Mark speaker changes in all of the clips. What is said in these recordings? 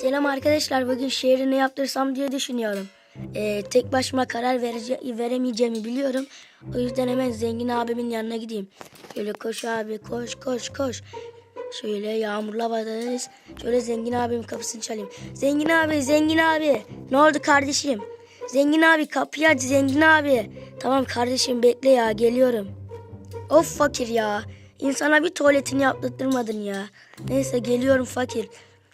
Speaker 1: Selam arkadaşlar. Bugün ne yaptırsam diye düşünüyorum. Ee, tek başıma karar verece- veremeyeceğimi biliyorum. O yüzden hemen zengin abimin yanına gideyim. Şöyle koş abi koş koş koş. Şöyle yağmurlu havadayız. Şöyle zengin abimin kapısını çalayım. Zengin abi zengin abi. Ne oldu kardeşim? Zengin abi kapıyı aç zengin abi. Tamam kardeşim bekle ya geliyorum. Of fakir ya. İnsana bir tuvaletini yaptırtmadın ya. Neyse geliyorum fakir.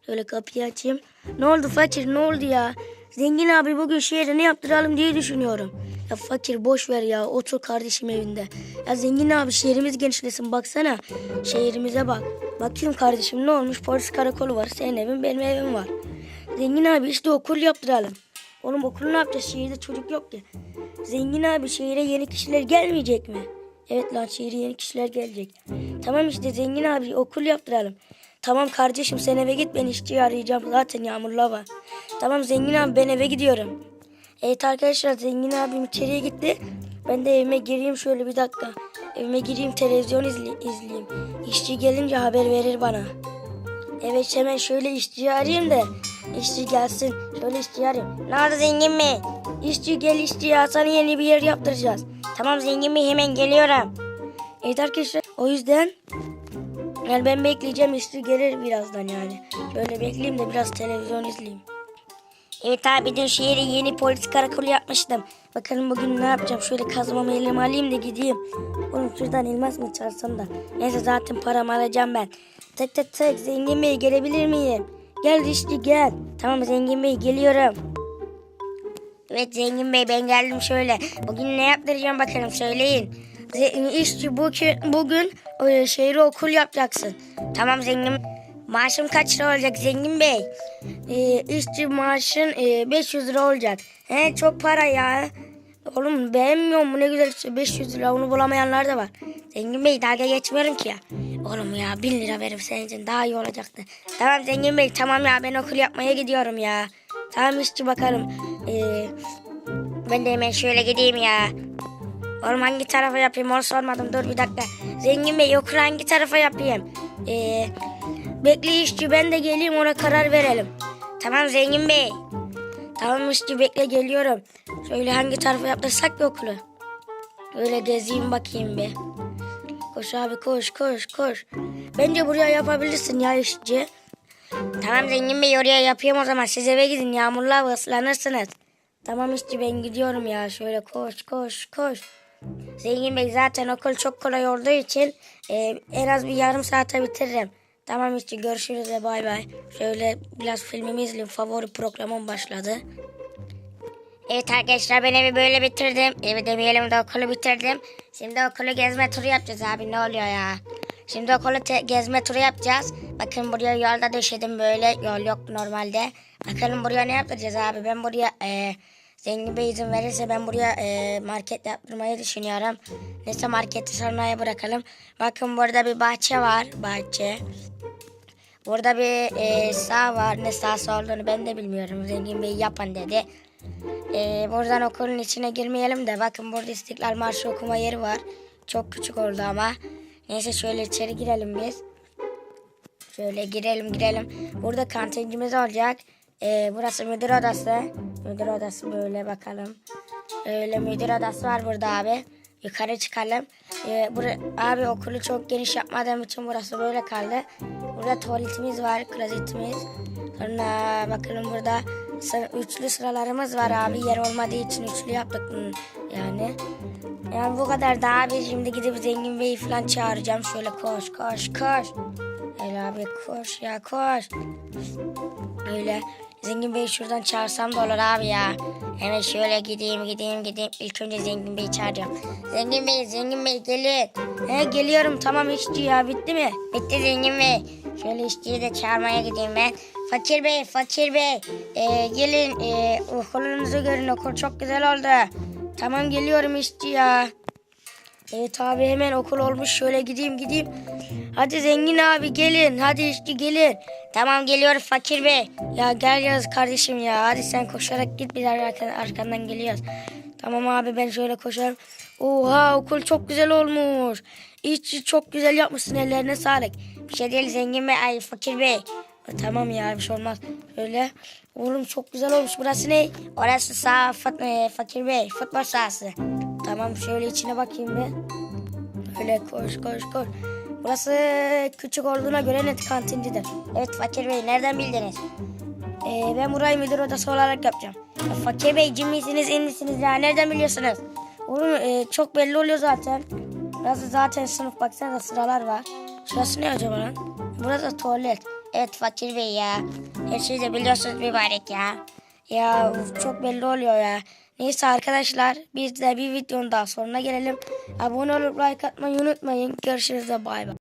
Speaker 1: Şöyle kapıyı açayım. Ne oldu fakir ne oldu ya? Zengin abi bugün şehre ne yaptıralım diye düşünüyorum. Ya fakir boş ver ya otur kardeşim evinde. Ya zengin abi şehrimiz genişlesin baksana. Şehrimize bak. Bakayım kardeşim ne olmuş polis karakolu var. Senin evin benim evim var. Zengin abi işte okul yaptıralım. Oğlum okulu ne yapacağız? Şehirde çocuk yok ki. Zengin abi şehire yeni kişiler gelmeyecek mi? Evet lan şehire yeni kişiler gelecek. Tamam işte zengin abi okul yaptıralım. Tamam kardeşim sen eve git ben işçiyi arayacağım zaten yağmurlu hava. Tamam zengin abi ben eve gidiyorum. Evet arkadaşlar zengin abim içeriye gitti. Ben de evime gireyim şöyle bir dakika. Evime gireyim televizyon izle- izleyeyim. İşçi gelince haber verir bana. Evet hemen şöyle işçiyi arayayım da işçi gelsin. Şöyle işçiyi arayayım. Ne oldu zengin bey? İşçi gel işçi ya sana yeni bir yer yaptıracağız. Tamam zengin bey hemen geliyorum. Evet arkadaşlar o yüzden yani ben bekleyeceğim işçi gelir birazdan yani. Şöyle bekleyeyim de biraz televizyon izleyeyim. Evet abi dün şehre yeni polis karakolu yapmıştım. Bakalım bugün ne yapacağım. Şöyle kazmamı elime alayım da gideyim. Oğlum şuradan elmas mı çalsam da. Neyse zaten paramı alacağım ben. Tık tık tık zengin bey gelebilir miyim? Gel işte gel. Tamam zengin bey geliyorum. Evet zengin bey ben geldim şöyle. Bugün ne yaptıracağım bakalım söyleyin. Ze- İşçi bugün, bugün e, şehri okul yapacaksın. Tamam zengin. Maaşım kaç lira olacak zengin bey? E, işçi maaşın e, 500 lira olacak. He çok para ya. Oğlum beğenmiyor mu ne güzel işte 500 lira onu bulamayanlar da var. Zengin bey dalga geçmiyorum ki ya. Oğlum ya 1000 lira verim senin için daha iyi olacaktı. Tamam zengin bey tamam ya ben okul yapmaya gidiyorum ya. Tamam işçi bakalım. Ee, ben de hemen şöyle gideyim ya. Oğlum hangi tarafa yapayım onu sormadım dur bir dakika. Zengin bey okul hangi tarafa yapayım? Ee, bekle işçi ben de geleyim ona karar verelim. Tamam zengin bey. Tamam işçi bekle geliyorum. Şöyle hangi tarafa yaptırsak ki okulu? Öyle gezeyim bakayım bir. Koş abi koş koş koş. Bence buraya yapabilirsin ya işçi. Tamam zengin bey oraya yapayım o zaman. Siz eve gidin yağmurlu hava ıslanırsınız. Tamam işçi ben gidiyorum ya. Şöyle koş koş koş. Zengin bey zaten okul çok kolay olduğu için e, en az bir yarım saate bitiririm. Tamam işçi görüşürüz de bay bay. Şöyle biraz filmimi izleyeyim. Favori programım başladı. Evet arkadaşlar ben evi böyle bitirdim. Evi demeyelim de okulu bitirdim. Şimdi okulu gezme turu yapacağız abi ne oluyor ya. Şimdi okulu gezme turu yapacağız. Bakın buraya yolda döşedim böyle. Yol yok normalde. Bakalım buraya ne yapacağız abi. Ben buraya e, zengin bey izin verirse ben buraya e, market yaptırmayı düşünüyorum. Neyse marketi sonraya bırakalım. Bakın burada bir bahçe var. Bahçe. Burada bir e, sağ var. Ne sahası olduğunu ben de bilmiyorum. Zengin Bey yapan dedi. E, buradan okulun içine girmeyelim de. Bakın burada İstiklal Marşı okuma yeri var. Çok küçük oldu ama. Neyse şöyle içeri girelim biz. Şöyle girelim girelim. Burada kantincimiz olacak. E, burası müdür odası. Müdür odası böyle bakalım. Öyle müdür odası var burada abi. Yukarı çıkalım. Ee, bura, abi okulu çok geniş yapmadığım için burası böyle kaldı. Burada tuvaletimiz var, klozetimiz. Sonra bakalım burada üçlü sıralarımız var abi. Yer olmadığı için üçlü yaptık yani. Yani bu kadar da abi şimdi gidip zengin beyi falan çağıracağım. Şöyle koş koş koş. Öyle abi koş ya koş. Öyle. Zengin Bey'i şuradan çağırsam da olur abi ya. Hemen şöyle gideyim gideyim gideyim. İlk önce Zengin Bey'i çağıracağım. Zengin Bey, Zengin Bey gelin. He geliyorum tamam işçi ya bitti mi? Bitti Zengin Bey. Şöyle işçiyi de çağırmaya gideyim ben. Fakir Bey, Fakir Bey. Ee, gelin ee, okulunuzu görün okul çok güzel oldu. Tamam geliyorum işçi ya. Evet abi hemen okul olmuş şöyle gideyim gideyim. Hadi zengin abi gelin hadi işçi gelin. Tamam geliyor fakir bey. Ya gel yaz kardeşim ya hadi sen koşarak git biz arkan, arkandan geliyoruz. Tamam abi ben şöyle koşarım. Oha okul çok güzel olmuş. İşçi çok güzel yapmışsın ellerine sağlık. Bir şey değil zengin bey ay fakir bey. Tamam ya bir şey olmaz. Şöyle. Oğlum çok güzel olmuş. Burası ne? Orası sağ e, Fakir Bey. Futbol sahası. Tamam şöyle içine bakayım bir. Öyle koş koş koş. Burası küçük olduğuna göre net kantindidir. Evet Fakir Bey nereden bildiniz? Ee, ben burayı müdür odası olarak yapacağım. Ya, Fakir Bey cimrisiniz enlisiniz ya nereden biliyorsunuz? Oğlum e, çok belli oluyor zaten. Burası zaten sınıf baksana sıralar var. Şurası ne acaba lan? Burası tuvalet. Evet Fakir Bey ya. Her şeyi de biliyorsunuz mübarek ya. Ya çok belli oluyor ya. Neyse arkadaşlar biz de bir videonun daha sonuna gelelim. Abone olup like atmayı unutmayın. Görüşürüz de bay bay.